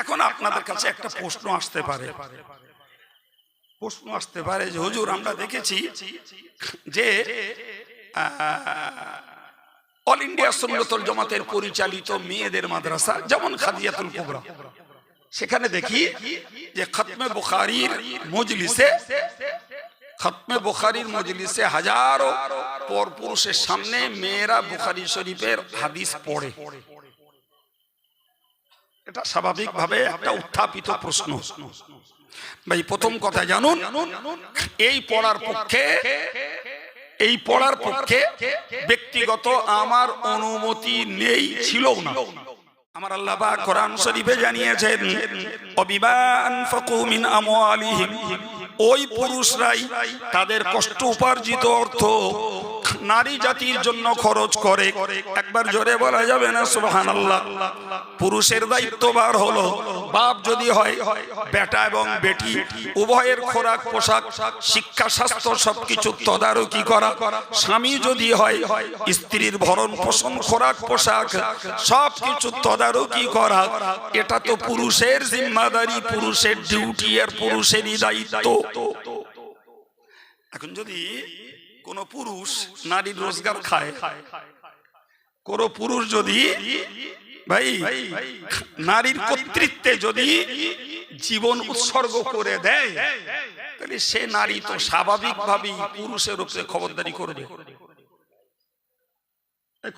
এখন আপনাদের কাছে একটা প্রশ্ন আসতে পারে। প্রশ্ন আসতে পারে যে, হুজুর, আমরা দেখেছি যে অল ইন্ডিয়া সুন্নতুল জমাতের পরিচালিত মেয়েদের মাদ্রাসা, যেমন খাদিয়াতুল কুবরা। সেখানে দেখি যে, খতমে বুখারির মজলিসে, খতমে বুখারির মজলিসে হাজারো পর পুরুষের সামনে মেয়েরা বুখারি শরীফের হাদিস পড়ে। এটা স্বাভাবিকভাবে একটা উত্থাপিত প্রশ্ন। ভাই, প্রথম কথা জানুন, এই পড়ার পক্ষে, এই পড়ার পক্ষে ব্যক্তিগত আমার অনুমতি নেই ছিল না। আমার আল্লাহ পাক কোরআন শরীফে জানিয়েছেন, অবিবান ফাকুমিন আমওয়ালিহিম। ওই পুরুষরাই তাদের কষ্ট উপার্জিত অর্থ নারী জাতির জন্য খরচ করে। একবার জোরে বলা যাবে না, সুবহানাল্লাহ। পুরুষের দায়িত্ববার হলো। বাপ যদি হয়, বেটা এবং বেটি, উভয়ের খোরাক, পোশাক, শিক্ষা, স্বাস্থ্য সবকিছু তদারকি করা। স্বামী যদি হয়, স্ত্রীর ভরণ পোষণ, খোরাক, পোশাক সবকিছু তদারকি করা। এটা তো পুরুষের জিম্মাদারি, পুরুষের ডিউটি আর পুরুষেরই দায়িত্ব। এখন যদি কোন পুরুষ নারীর রোজগার খায়। কোন পুরুষ যদি ভাই, নারীর কর্তৃত্বে যদি জীবন উৎসর্গ করে দেয়, তাহলে সে নারী তো স্বাভাবিকভাবেই পুরুষের উপরে খবরদারি করবে।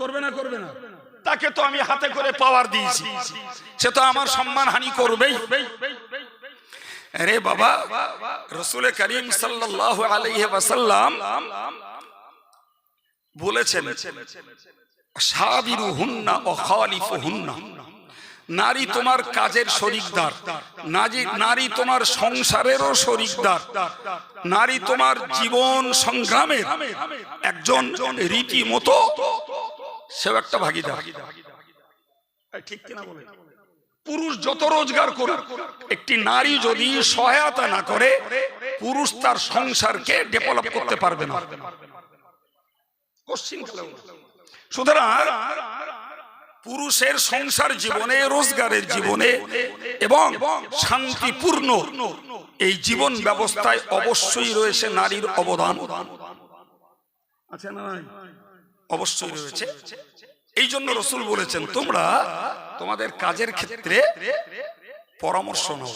করবে না করবে না। তাকে তো আমি হাতে করে পাওয়ার দিয়েছি। সে তো আমার সম্মান হানি করবেই। আরে বাবা, রসুল করিম ওয়াসাল্লাম বলেছেন নারী তোমার কাজের শরিকদার, নারী তোমার সংসারেরও শরিকদার। নারী তোমার জীবন সংগ্রামের একজন রীতিমতো সেও একটা ভাগিদার। ঠিক কিনা বলে পুরুষ যত রোজগার করুক, একটি নারী যদি সহায়তা না করে, পুরুষ তার সংসারকে ডেভেলপ করতে পারবে না। সুতরাং পুরুষের সংসার জীবনে, রোজগারের জীবনে এবং শান্তিপূর্ণ এই জীবন ব্যবস্থায় অবশ্যই রয়েছে নারীর অবদান। অবশ্যই রয়েছে। এই জন্য রসুল বলেছেন, তোমরা তোমাদের কাজের ক্ষেত্রে পরামর্শ নাও।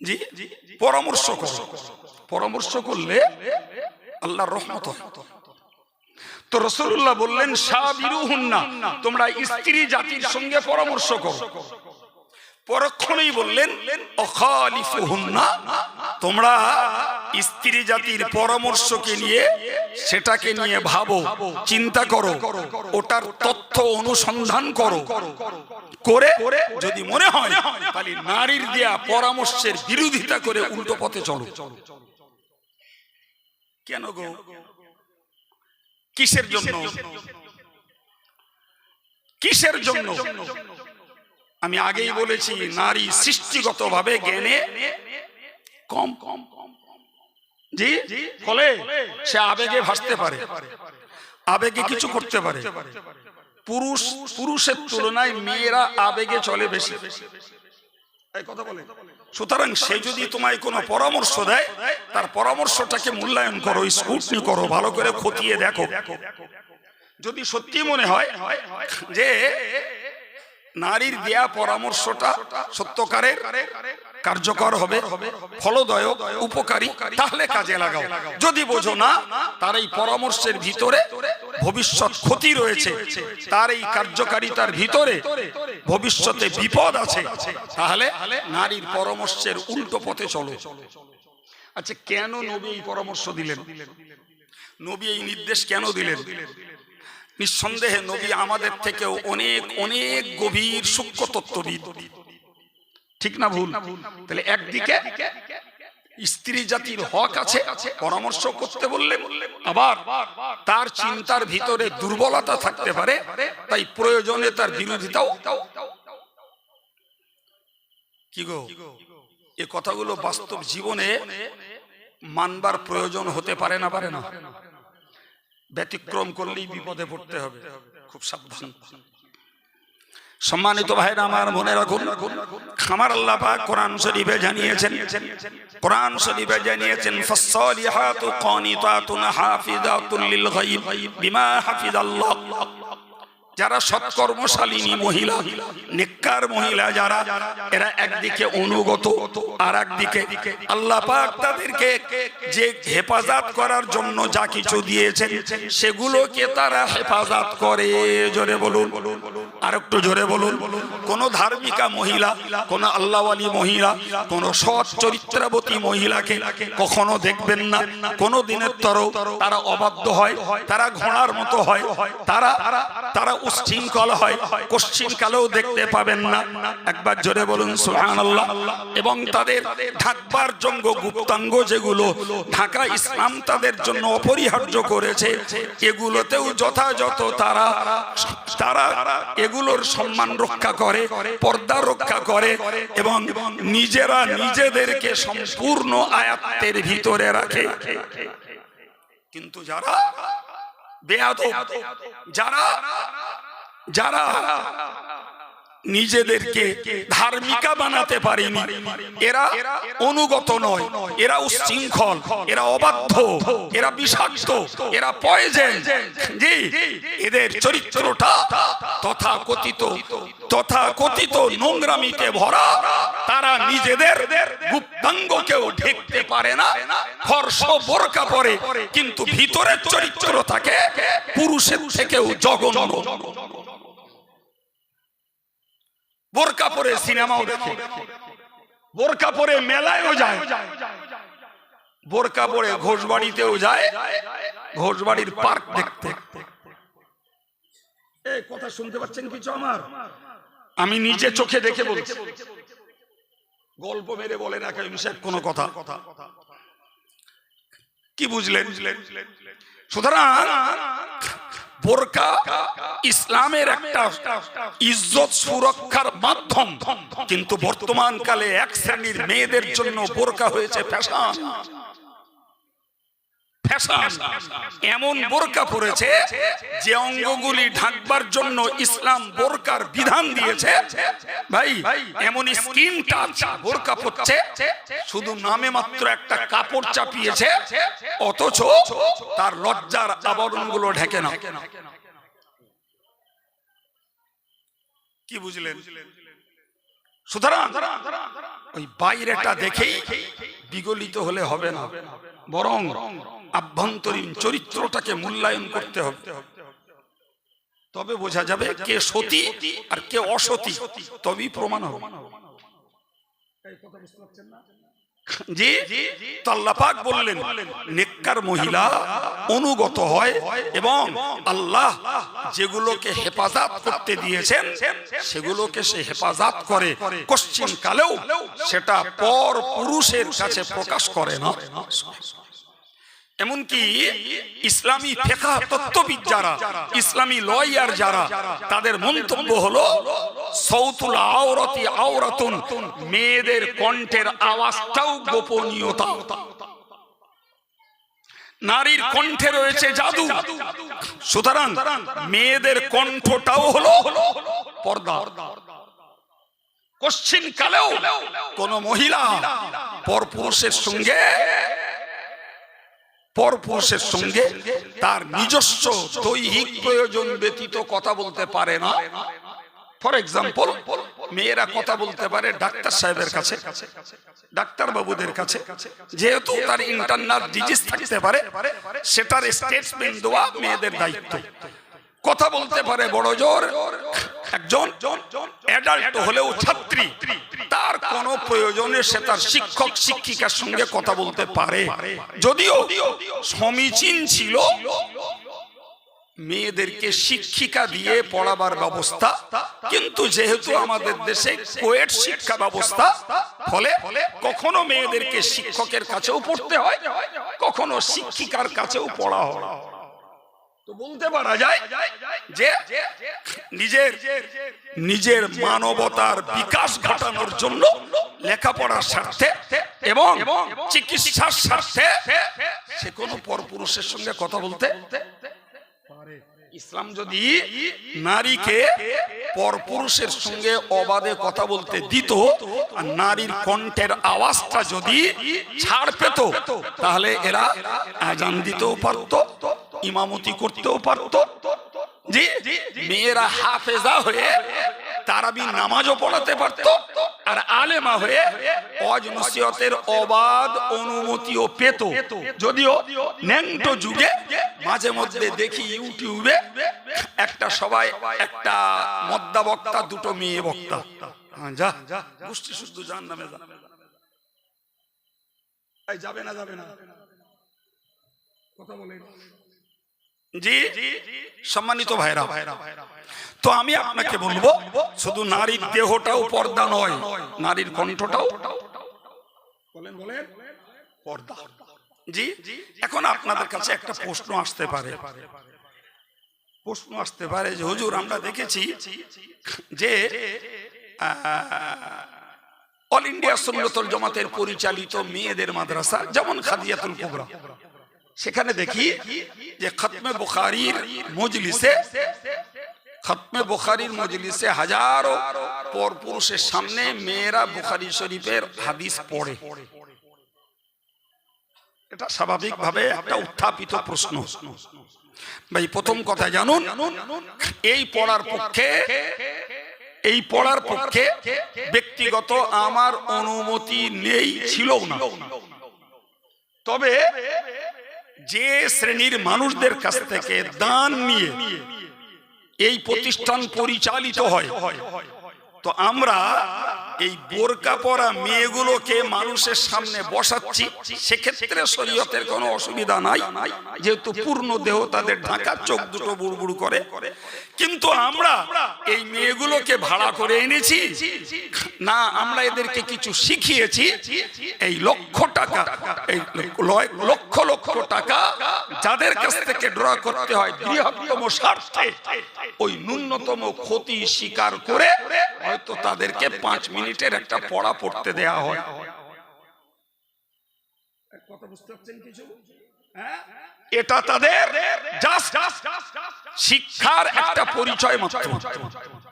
জি? পরামর্শ করো। পরামর্শ করলে আল্লাহর রহমত তো রসুল্লাহ বললেন, সাবিরুহুন্না, তোমরা স্ত্রী জাতির সঙ্গে পরামর্শ করো। পরক্ষণেই বললেন তোমরা স্ত্রী জাতির পরামর্শকে নিয়ে সেটাকে নিয়ে ভাবো, চিন্তা করো, ওটার তথ্য অনুসন্ধান করো। করে যদি মনে হয়, তাহলে নারীর দেয়া পরামর্শের বিরোধিতা করে উল্টো পথে চলো। কেন গো? কিসের জন্য? কিসের জন্য? আমি আগেই বলেছি, নারী সৃষ্টিগতভাবে জ্ঞানে কম। কম কম জি? ফলে সে আবেগে ভাসতে পারে। আবেগে কিছু করতে পারে। পুরুষ, পুরুষের তুলনায় মেয়েরা আবেগে চলে বেশি। সুতরাং সে যদি তোমায় কোনো পরামর্শ দেয়, তার পরামর্শটাকে মূল্যায়ন করো স্কুটনি করো, ভালো করে খতিয়ে দেখো। যদি সত্যি মনে হয় যে নারীর দেয়া পরামর্শটা সত্যকারের, কার্যকর হবে, ফলদায়ক, উপকারী, তাহলে কাজে লাগাও। যদি বোঝো না, তার এই পরামর্শের ভিতরে ভবিষ্যৎ ক্ষতি রয়েছে, তার এই কার্যকারিতার ভিতরে ভবিষ্যতে বিপদ আছে, তাহলে নারীর পরামর্শের উল্টো পথে চলো। আচ্ছা কেন নবী এই পরামর্শ দিলেন? নবী এই নির্দেশ কেন দিলেন? নিঃসন্দেহে নবী আমাদের থেকেও অনেক অনেক গভীর সূক্ষ্ম তত্ত্ববিদ ঠিক না ভুল? তাহলে একদিকে স্ত্রী জাতির হক আছে পরামর্শ করতে বললে, আবার তার চিন্তার ভিতরে দুর্বলতা থাকতে পারে, তাই প্রয়োজনে তার বিরোধিতাও। কি গো? এ কথাগুলো বাস্তব জীবনে মানবার প্রয়োজন হতে পারে না পারে না। ব্যতিক্রম করলেই বিপদে পড়তে হবে। খুব সাবধান। সম্মানিত ভাইরা আমার মনে রাখুন খামার আল্লাহ পাক কোরআন শরীফে জানিয়েছেন কোরআন শরীফে জানিয়েছেন ফাসসালিহাতু কানিতাতুন হাফিজাতুল লিল গায়ব বিমা হাফিজাল্লাহ। যারা সৎকর্মশালিনী মহিলা নিকার মহিলা যারা, এরা একদিকে অনুগত আর একদিকে আল্লাহ পাক তাদেরকে যে হেফাজত করার জন্য যা কিছু দিয়েছেন, সেগুলোকে তারা হেফাজত করে। জোরে বলুন। আর একটু জোরে বলুন, কোন ধার্মিকা মহিলা, কোন আল্লাহওয়ালি মহিলা, কোন সৎ চরিত্রাবতী মহিলাকে কখনো দেখবেন না? কোন দিনের তরও তারা অবাধ্য হয়, তারা ঘোড়ার মতো হয়, তারা তারা উচ্ছৃঙ্খল হয় কালেও দেখতে পাবেন না। একবার জোরে বলুন সুহান আল্লাহ এবং তাদের ঢাকবার জঙ্গ, গুপ্তাঙ্গ যেগুলো, ঢাকা ইসলাম তাদের জন্য অপরিহার্য করেছে, এগুলোতেও যথাযথ তারা তারা এগুলোর সম্মান রক্ষা করে, পর্দা রক্ষা করে এবং নিজেরা নিজেদেরকে সম্পূর্ণ আয়াত্তের ভিতরে রাখে। কিন্তু যারা বেয়াদ যারা যারা নিজেদেরকে ধার্মিকা বানাতে পারেনি। এরা অনুগত নয়, এরা উচ্ছৃঙ্খল এরা অবাধ্য, এরা বিষাক্ত, এরা পয়জেন জি, এদের চরিত্রটা তথা কথিত তথা কথিত নোংরামিতে ভরা, তারা নিজেদের গুপ্তাঙ্গকেও ঢেকতে পারে না ফর্ষ বোরকা পরে, কিন্তু ভিতরের চরিত্র থাকে পুরুষের থেকেও জঘন্য। বোরকা পরে সিনেমাও দেখে। বোরকা পরে মেলায়ও যায়। বোরকা পরে ঘোষবাড়িতেও যায়। ঘোষবাড়ির পার্ক দেখতে। কথা শুনতে পাচ্ছেন কিছু আমার? আমি নিজে চোখে দেখে বলছি। গল্প মেরে বলে না কেউ সাহেব কোনো কথা। কি বুঝলেন? সুতরাং বোরকা ইসলামের একটা ইজ্জত সুরক্ষার মাধ্যম। কিন্তু বর্তমান কালে এক শ্রেণির মেয়েদের জন্য বোরকা হয়েছে ফ্যাশন ফ্যাশন। এমন বোরকা পরেছে যে অঙ্গগুলি ঢাকবার জন্য ইসলাম বোরকার বিধান দিয়েছে। ভাই, এমন স্কিন টাচ বোরকা পরছে, শুধু নামে মাত্র একটা কাপড় চাপিয়েছে, অথচ তার লজ্জার আবরণগুলো ঢেকে না। কি বুঝলেন? সুতরাং ওই বাইরেটা দেখেই বিগলিত হলে হবে না, বরং আভ্যন্তরীণ চরিত্রটাকে মূল্যায়ন করতে হবে। তবে বোঝা যাবে কে সতী আর কে অসতী, তবেই প্রমাণ হবে। মহিলা অনুগত হয় এবং আল্লাহ যেগুলোকে হেফাজত করতে দিয়েছেন, সেগুলোকে সে হেফাজত করে। কোশ্চিন কালেও সেটা পর পুরুষের কাছে প্রকাশ করে না। এমনকি ইসলামী ফেকা তত্ত্ববিদ যারা ইসলামী লয়ার যারা, তাদের মন্তব্য হলো, সৌতুল আওরতি আওরাতুন, মেয়েদের কণ্ঠের আওয়াজটাও গোপনীয়তা। নারীর কণ্ঠে রয়েছে জাদু। সুতরাং মেয়েদের কণ্ঠটাও হলো পর্দা। কোশ্চিন কালেও কোন মহিলা পরপুরুষের সঙ্গে পরপুরুষের সঙ্গে তার নিজস্ব দৈহিক প্রয়োজন ব্যতীত কথা বলতে পারে না। ফর এক্সাম্পল মেয়েরা কথা বলতে পারে ডাক্তার সাহেবের কাছে ডাক্তার বাবুদের কাছে যেহেতু তার ইন্টারনাল ডিজিজ থাকতে পারে সেটার স্টেটমেন্ট দেওয়া মেয়েদের দায়িত্ব। কথা বলতে পারে বড় জোর একজন অ্যাডাল্ট হলেও ছাত্রী। তার কোন প্রয়োজনে সে তার শিক্ষক, শিক্ষিকার সঙ্গে কথা বলতে পারে। যদিও সমীচীন ছিল, মেয়েদেরকে শিক্ষিকা দিয়ে পড়াবার ব্যবস্থা, কিন্তু যেহেতু আমাদের দেশে কোয়েট শিক্ষা ব্যবস্থা, ফলে কখনো মেয়েদেরকে শিক্ষকের কাছেও পড়তে হয়, কখনো শিক্ষিকার কাছেও পড়া হয়। তো বলতে পারা যায় যে নিজের নিজের মানবতার বিকাশ ঘটানোর জন্য লেখাপড়ার স্বার্থে এবং চিকিৎসার স্বার্থে সে কোনো পরপুরুষের সঙ্গে কথা বলতে ইসলাম যদি নারীকে পরপুরুষের সঙ্গে অবাধে কথা বলতে দিত আর নারীর কণ্ঠের আওয়াজটা যদি ছাড় পেত, তাহলে এরা আজান দিতেও পারত। ইমামতি করতেও পারত। জি মেয়েরা হাফেজা হয়ে তারাবি নামাজও পড়াতে পারত আর আলেমা হয়ে অজ নসিহতের অবাধ অনুমতিও পেত। যদিও ন্যাংটো যুগে মাঝে মধ্যে দেখি ইউটিউবে একটা সবাই একটা মদ্দা বক্তা দুটো মেয়ে বক্তা। হ্যাঁ, যা গোষ্ঠী শুদ্ধ যান নামে যাবে না যাবে না। কথা বলে জি, সম্মানিত ভাইরা ভাইরা তো আমি আপনাকে বলব, শুধু নারীর দেহটাও পর্দা নয়, নারীর কণ্ঠটাও। বলেন বলেন। পর্দা। জি, এখন আপনাদের কাছে একটা প্রশ্ন আসতে পারে। প্রশ্ন আসতে পারে যে, হুজুর, আমরা দেখেছি যে অল ইন্ডিয়া সুন্নতল জমাতের পরিচালিত মেয়েদের মাদ্রাসা, যেমন খাদিয়াতুল কুবরা। সেখানে দেখি যে খতমে বুখারির মজলিসে, খতমে বুখারির মজলিসে হাজারো পর পুরুষের সামনে মেয়েরা বুখারি শরীফের হাদিস পড়ে। এটা স্বাভাবিকভাবে একটা উত্থাপিত প্রশ্ন। ভাই, প্রথম কথা জানুন, এই পড়ার পক্ষে, এই পড়ার পক্ষে ব্যক্তিগত আমার অনুমতি নেই ছিল না। তবে যে শ্রেণির মানুষদের কাছ থেকে দান নিয়ে এই প্রতিষ্ঠান পরিচালিত হয়, তো আমরা এই বোরকা পরা মেয়েগুলোকে মানুষের সামনে বসাচ্ছি। সেক্ষেত্রে শরীয়তের কোনো অসুবিধা নাই, যেহেতু পূর্ণ দেহ তাদের ঢাকা, চোখ দুটো বুড়বুড় করে। কিন্তু আমরা এই মেয়েগুলোকে ভাড়া করে এনেছি। না, আমরা এদেরকে কিছু শিখিয়েছি। এই লক্ষ টাকা। এই লক্ষ লক্ষ টাকা যাদের কাছ থেকে ড্র করতে হয় বৃহত্তম স্বার্থে ওই ন্যূনতম ক্ষতি স্বীকার করে হয়তো তাদেরকে পাঁচ মিনিটের একটা পড়া পড়তে দেয়া হয়। কথা বুঝতে পারছেন কিছু? এটা তাদের শিক্ষার একটা পরিচয় মাত্র।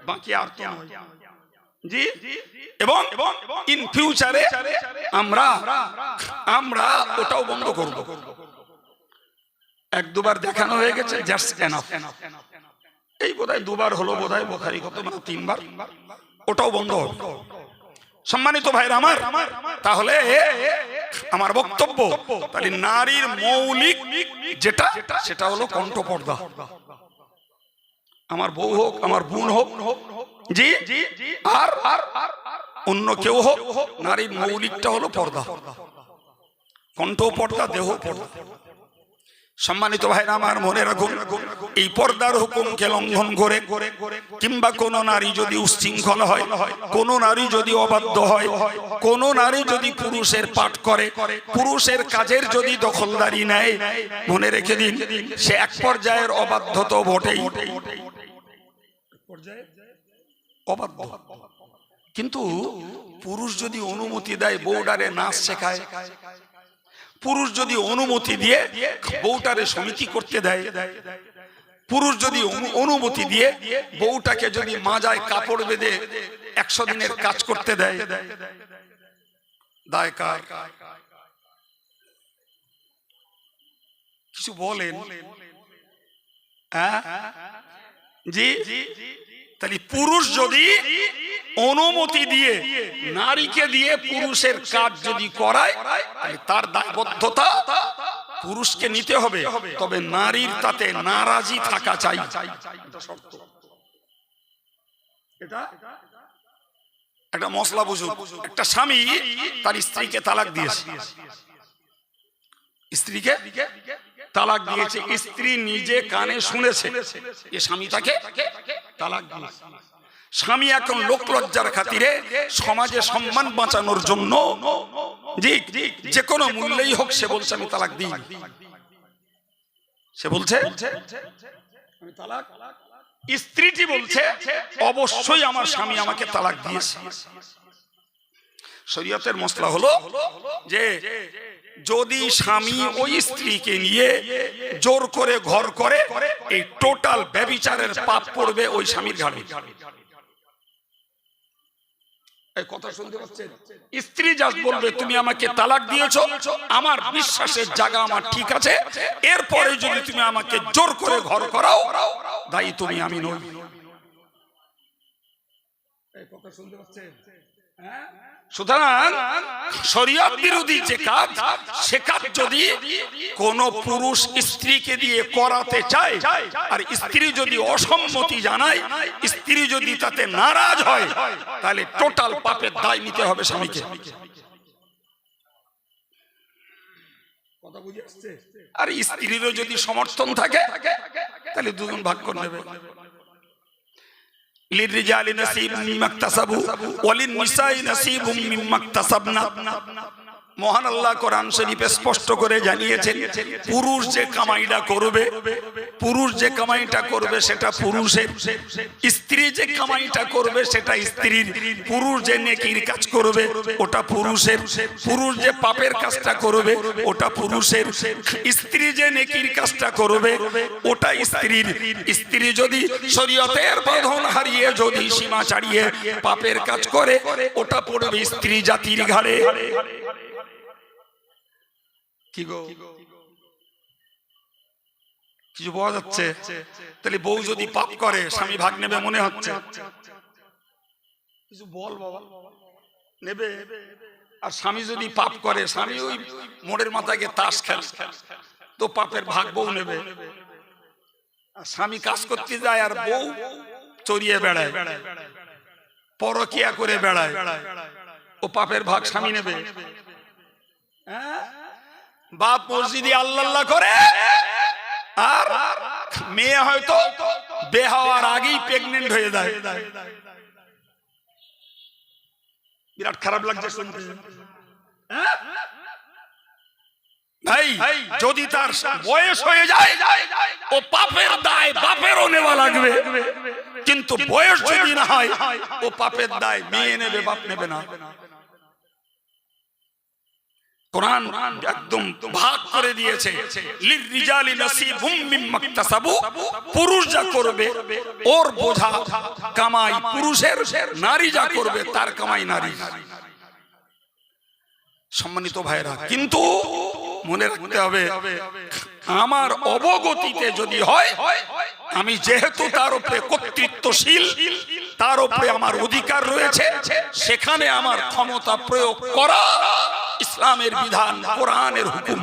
বাকি আর তো নয়। এবং ইন ফিউচারে আমরা আমরা ওটাও বন্ধ করব। এক দুবার দেখানো হয়ে গেছে জাস্ট এনাফ এই বোধহয় দুবার হলো বোধহয় বোখারি কত মানে তিনবার। ওটাও বন্ধ হবে। সম্মানিত ভাইরা আমার, তাহলে আমার বক্তব্য, তাহলে নারীর মৌলিক যেটা, সেটা হলো কণ্ঠ পর্দা আমার বউ হোক, আমার বোন হোক, জি আর আর অন্য কেউ হোক নারীর মৌলিকটা হলো পর্দা। কণ্ঠ পর্দা দেহ পর্দা। সম্মানিত ভাইরা আমার মনে রাখুন, এই পর্দার হুকুমকে লঙ্ঘন করে কিংবা কোন নারী যদি উচ্ছৃঙ্খল হয়, কোন নারী যদি অবাধ্য হয়, কোন নারী যদি পুরুষের পাঠ করে, পুরুষের কাজের যদি দখলদারি নেয়, মনে রেখে দিন, সে এক পর্যায়ের অবাধ্য তো কিন্তু পুরুষ যদি অনুমতি দেয় বউডারে নাচ শেখায়। পুরুষ যদি অনুমতি দিয়ে বউটারে সমিতি করতে দেয়। পুরুষ যদি অনুমতি দিয়ে বউটাকে যদি মাজায় কাপড় বেঁধে একশো দিনের কাজ করতে দেয়। দায় কিছু বলেন? হ্যাঁ? জি তাহলে পুরুষ যদি অনুমতি দিয়ে নারীকে দিয়ে পুরুষের কাজ যদি করায় তার দায়বদ্ধতা পুরুষকে নিতে হবে। তবে নারীর তাতে নারাজি থাকা চাই। একটা মশলা বুঝুন একটা স্বামী তার স্ত্রীকে তালাক দিয়েছে। স্ত্রীকে? তালাক দিয়েছে। স্ত্রী নিজে কানে শুনেছে। এ স্বামী তাকে তালাক দিয়েছে। স্বামী এখন লোক লজ্জার খাতিরে সমাজে সম্মান বাঁচানোর জন্য যে কোনো মূল্যেই হোক সে বলছে আমি তালাক দিই। সে বলছে আমি তালাক স্ত্রীটি বলছে অবশ্যই আমার স্বামী আমাকে তালাক দিয়েছে। শরীয়তের মশলা হলো যে যদি স্বামী ওই স্ত্রীকে নিয়ে জোর করে ঘর করে এই টোটাল ব্যবিচারের পাপ পড়বে ওই স্বামীর ঘাড়ে। কথা শুনতে পাচ্ছেন? স্ত্রী জাস্ট বলবে তুমি আমাকে তালাক দিয়েছ আমার বিশ্বাসের জায়গা আমার ঠিক আছে এরপরে যদি তুমি আমাকে জোর করে ঘর করাও দায়ী তুমি আমি নই। কথা শুনতে পাচ্ছেন? হ্যাঁ? সুতরাং শরীয়ত বিরোধী যে কাজ, সে কাজ যদি কোন পুরুষ স্ত্রীকে দিয়ে করাতে চায়, আর স্ত্রী যদি অসম্মতি জানায়, স্ত্রী যদি তাতে নারাজ হয়, তাহলে টোটাল পাপের দায় নিতে হবে স্বামীকে? আর স্ত্রীরও যদি সমর্থন থাকে, তাহলে দুজন ভাগ করে নেবে লিলরিজালি নসীব মিম্মা ইকতাসাবু ওয়ালিন নিসাই নসীবুম মিম্মা ইকতাসাবনা মহান আল্লাহ কোরআন শরীফে স্পষ্ট করে জানিয়েছেন, পুরুষ যে কামাইটা করবে, পুরুষ যে কামাইটা করবে সেটা পুরুষের, স্ত্রী যে কামাইটা করবে সেটা স্ত্রীর, পুরুষ যে নেকির কাজ করবে ওটা পুরুষের, পুরুষ যে পাপের কাজটা করবে ওটা পুরুষের, স্ত্রী যে নেকির কাজটা করবে ওটা স্ত্রীর, স্ত্রী যদি শরীয়তের বাঁধন হারিয়ে যদি সীমা ছাড়িয়ে পাপের কাজ করে, ওটা পড়বে স্ত্রী জাতির ঘাড়ে। কি গো? কিছু পাওয়া যাচ্ছে? তাহলে বউ যদি পাপ করে স্বামী ভাগ নেবে মনে হচ্ছে? কিছু বল বাবা। নেবে? আর স্বামী যদি পাপ করে স্বামী ওই মোড়ের মাথাকে তাস খেল তো পাপের ভাগ বউ নেবে। আর স্বামী কাজ করতে যায় আর বউ চড়িয়ে বেড়ায়। পরকিয়া করে বেড়ায়। ও পাপের ভাগ স্বামী নেবে। হ্যাঁ? বাপ মসজিদে আল্লাহ করে, আর মেয়ে হয়তো বে হওয়ার আগেই প্রেগনেন্ট হয়ে যায়। বিরাট খারাপ লাগছে শুনতে। হ্যাঁ? যদি তার বয়স হয়ে যায়, ও পাপের দায় বাপেরও নেওয়া লাগবে। কিন্তু বয়স যদি না হয়, ও পাপের দায় মেয়ে নেবে, বাপ নেবে না। একদম করে দিয়েছে। ওর বোঝা নারী যা করবে, তার সম্মানিত ভাইরা কিন্তু মনে রাখতে হবে, আমার অবগতিতে যদি হয়, আমি যেহেতু তার উপরে কর্তৃত্বশীল, তার উপরে আমার অধিকার রয়েছে, সেখানে আমার ক্ষমতা প্রয়োগ করা ইসলামের বিধান, কোরআনের হুকুম।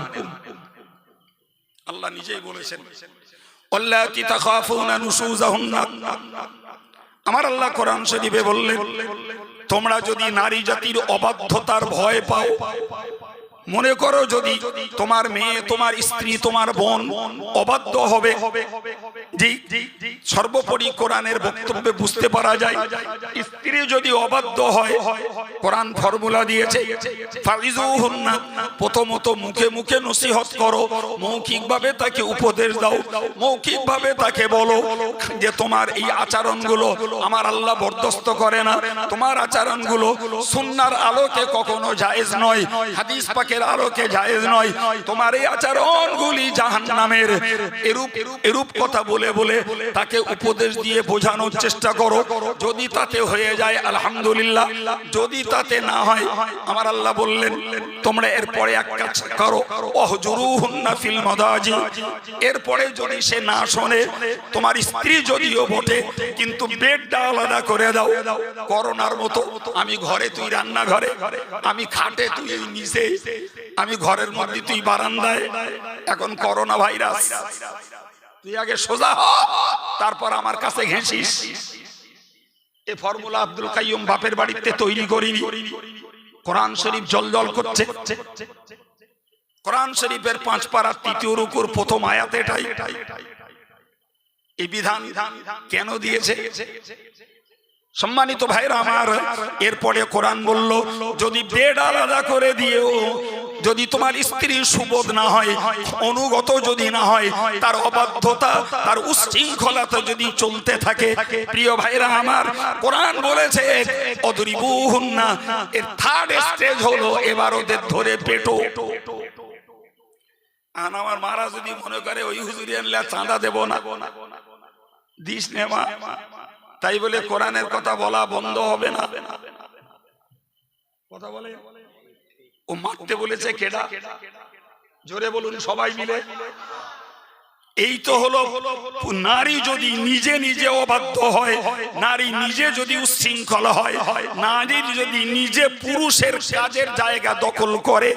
আল্লাহ নিজেই বলেছেন আমার আল্লাহ কোরআন শরীফে বললেন, তোমরা যদি নারী জাতির অবাধ্যতার ভয় পাও মনে করো যদি তোমার মেয়ে, তোমার স্ত্রী, তোমার বোন অবাধ্য হবে সর্বোপরি কোরআনের বক্তব্যে বুঝতে পারা যায়, স্ত্রী যদি অবাধ্য হয়, কোরআন ফর্মুলা দিয়েছে প্রথমত মুখে মুখে নসিহত করো, মৌখিকভাবে তাকে উপদেশ দাও, মৌখিকভাবে তাকে বলো যে তোমার এই আচরণগুলো আমার আল্লাহ বরদস্ত করে না। তোমার আচরণগুলো সুন্নার আলোকে কখনো জায়েজ নয়। হাদিস পাকের আলোকে জায়েজ নয়, তোমার এই আচরণগুলি জাহান্নামের। এরূপ এরূপ কথা বলে বলে তাকে উপদেশ দিয়ে বোঝানোর চেষ্টা করো। যদি তাতে হয়ে যায়, আলহামদুলিল্লাহ। যদি তাতে না হয়, আমার আল্লাহ বললেন, তোমরা এরপরে এক কাজ করো। অহজুরুহুন্না ফিল মাদাজি। এরপরে যদি সে না শোনে, তোমার স্ত্রী যদিও বটে, কিন্তু বেডটা আলাদা করে দাও। করোনার মতো, আমি ঘরে তুই রান্না ঘরে আমি খাটে তুই নিচে আমি ঘরের মধ্যে তুই বারান্দায়, এখন করোনা ভাইরাস। তুই আগে সোজা হ, তারপর আমার কাছে ঘেঁষিস। এ ফর্মুলা আব্দুল কাইয়ুম বাপের বাড়িতে তৈরি করিনি। কোরআন শরীফ জল জল করছে। কোরআন শরীফের পাঁচ পাড়ার তৃতীয় রুকুর প্রথম আয়াত এটাই। এই বিধান কেন দিয়েছে? সম্মানিত ভাইরা আমার, এরপরে কোরআন বলল, যদি বেড আলাদা করে দিয়েও, যদি তোমার স্ত্রীর সুবোধ না হয়, অনুগত যদি না হয়, তার অবাধ্যতা, তার উচ্ছৃঙ্খলতা যদি চলতে থাকে, প্রিয় ভাইরা আমার, কোরআন বলেছে না এর থার্ড স্টেজ হলো এবার ওদের ধরে পেটো। আর আমার মারা যদি মনে করে, ওই হুজুরি আনলে আর চাঁদা দেব না। দিস নে মা। তাই বলে কোরআনের কথা বলা বন্ধ হবে না। কথা বলে? ও মারতে বলেছে কেডা? জোরে বলুন সবাই মিলে। এই তো হলো নারী যদি নিজে নিজে অবাধ্য হয়, নারী নিজে যদি উচ্ছৃঙ্খল হয় নারীর যদি নিজে পুরুষের কাজের জায়গা দখল করে,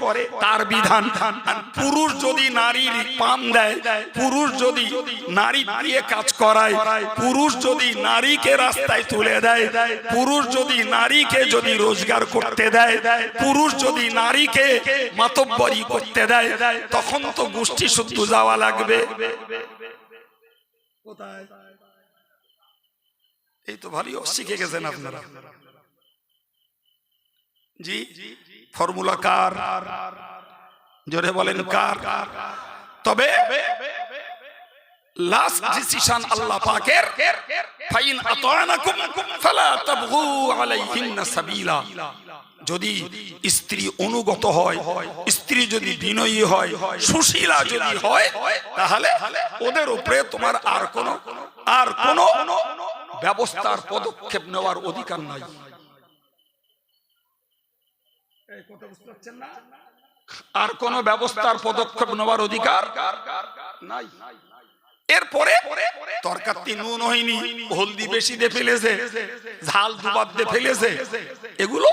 তার বিধান। পুরুষ যদি নারীর পাম দেয়, পুরুষ যদি নারী দিয়ে কাজ করায়, পুরুষ যদি নারীকে রাস্তায় তুলে দেয়, পুরুষ যদি নারীকে যদি রোজগার করতে দেয়, পুরুষ যদি নারীকে মাতব্বরি করতে দেয়, তখন তো গোষ্ঠী শুদ্ধ যাওয়া লাগবে। কোথায়? এই তো ভালোই শিখে গেছেন আপনারা। জি ফর্মুলা কার? জোরে বলেন কার। তবে লাস্ট ডিসিশন আল্লাহ পাকের। ফাইন আতানাকুম ফালা তাবগু আলাইহিন্না সাবিলা। যদি স্ত্রী অনুগত হয় স্ত্রী যদি বিনয়ী হয় সুশীলা যদি হয় তাহলে ওদের উপরে তোমার আর কোন আর কোন ব্যবস্থার পদক্ষেপ নেওয়ার অধিকার নাই। আর কোন ব্যবস্থার পদক্ষেপ নেওয়ার অধিকার নাই। এরপরে তরকারি নুন হয়নি হলদি বেশি দিয়ে ফেলেছে ঝাল দুবাদ দিয়ে ফেলেছে এগুলো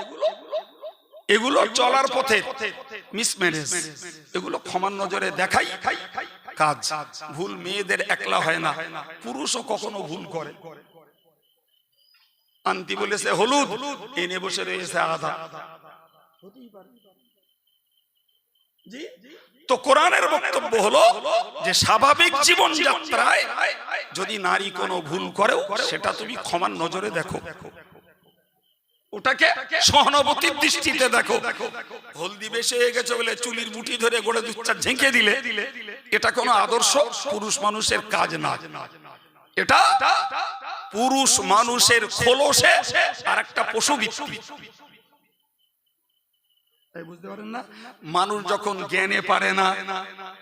এগুলো চলার পথে মিসম্যারেজ এগুলো ক্ষমার নজরে দেখাই কাজ। ভুল মেয়েদের একলা হয় না। পুরুষও কখনো ভুল করে। আন্তি বলেছে হলুদ। এনে বসে রয়েছে আধা। তো কোরআনের বক্তব্য হলো যে স্বাভাবিক জীবন যাত্রায় যদি নারী কোনো ভুল করেও সেটা তুমি ক্ষমার নজরে দেখো। ওটাকে সহানুভূতির দৃষ্টিতে দেখো। হলদি বেশে হয়ে গেছে বলে চুলির মুঠি ধরে গোড়ে দুচ্চার ঝেঁকে দিলে এটা কোনো আদর্শ? পুরুষ মানুষের কাজ না। এটা পুরুষ মানুষের খোলসে আর একটা পশু বিচ্ছু তাই বুঝতে পারেন না? মানুষ যখন জ্ঞানে পারে না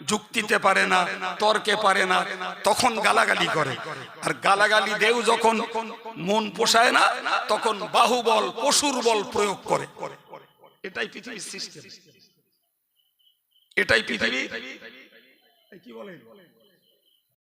যুক্তিতে পারে না তর্কে পারে না তখন গালাগালি করে। আর গালাগালি দেও যখন মন পোষায় না তখন বাহুবল পশুর বল প্রয়োগ করে। এটাই পৃথিবীর সিস্টেম। এটাই পৃথিবী। কি বলে